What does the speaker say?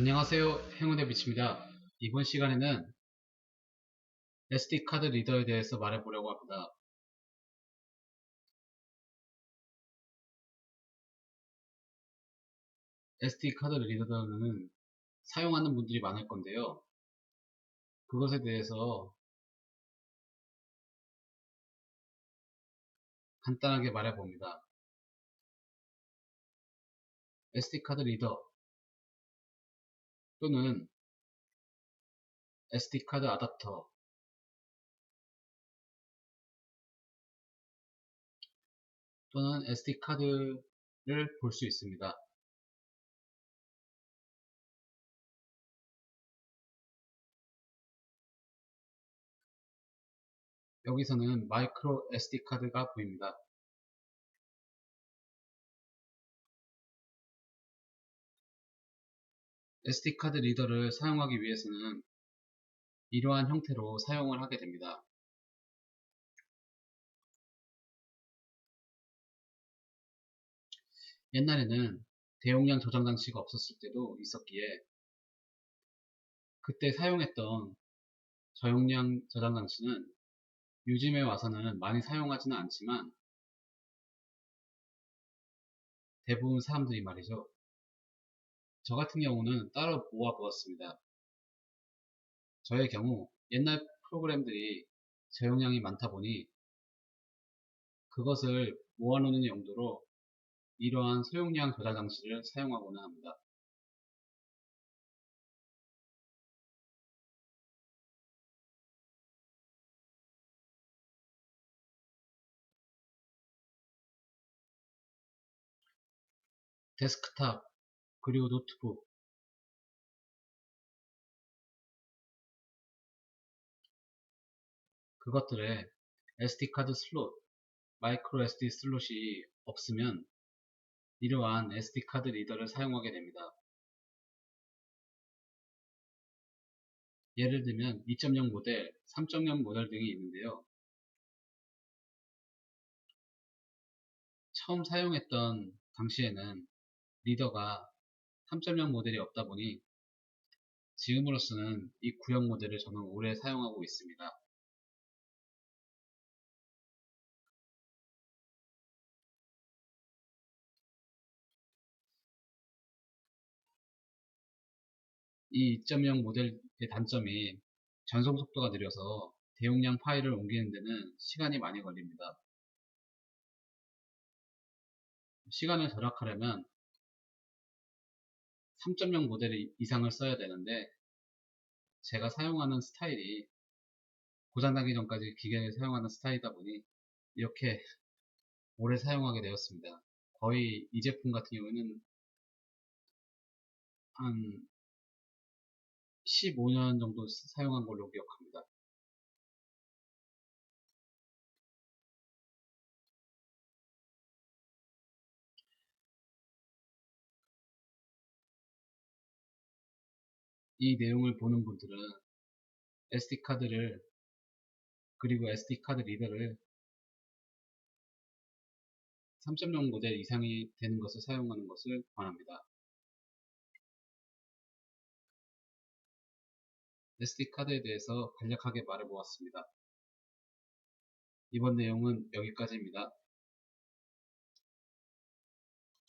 안녕하세요. 행운의 빛입니다. 이번 시간에는 SD카드 리더에 대해서 말해보려고 합니다. SD카드 리더는 사용하는 분들이 많을 건데요. 그것에 대해서 간단하게 말해봅니다. SD카드 리더 또는 SD카드 아답터 또는 SD카드를 볼 수 있습니다. 여기서는 마이크로 SD카드가 보입니다. SD카드 리더를 사용하기 위해서는 이러한 형태로 사용을 하게 됩니다. 옛날에는 대용량 저장 장치가 없었을 때도 있었기에 그때 사용했던 저용량 저장 장치는 요즘에 와서는 많이 사용하지는 않지만 대부분 사람들이 말이죠. 저 같은 경우는 따로 모아 보았습니다. 저의 경우 옛날 프로그램들이 저용량이 많다 보니 그것을 모아놓는 용도로 이러한 소용량 저장 장치를 사용하고는 합니다. 데스크탑 그리고 노트북 그것들에 SD카드 슬롯, 마이크로 SD 슬롯이 없으면 이러한 SD카드 리더를 사용하게 됩니다. 예를 들면 2.0 모델, 3.0 모델 등이 있는데요. 처음 사용했던 당시에는 리더가 3.0 모델이 없다 보니 지금으로서는 이 구형 모델을 저는 오래 사용하고 있습니다. 이 2.0 모델의 단점이 전송 속도가 느려서 대용량 파일을 옮기는 데는 시간이 많이 걸립니다. 시간을 절약하려면 3.0 모델 이상을 써야 되는데 제가 사용하는 스타일이 고장나기 전까지 기계를 사용하는 스타일이다 보니 이렇게 오래 사용하게 되었습니다. 거의 이 제품 같은 경우에는 한 15년 정도 사용한 걸로 기억합니다. 이 내용을 보는 분들은 SD카드를 그리고 SD카드 리더를 3.0 모델 이상이 되는 것을 사용하는 것을 권합니다. SD카드에 대해서 간략하게 말해보았습니다. 이번 내용은 여기까지입니다.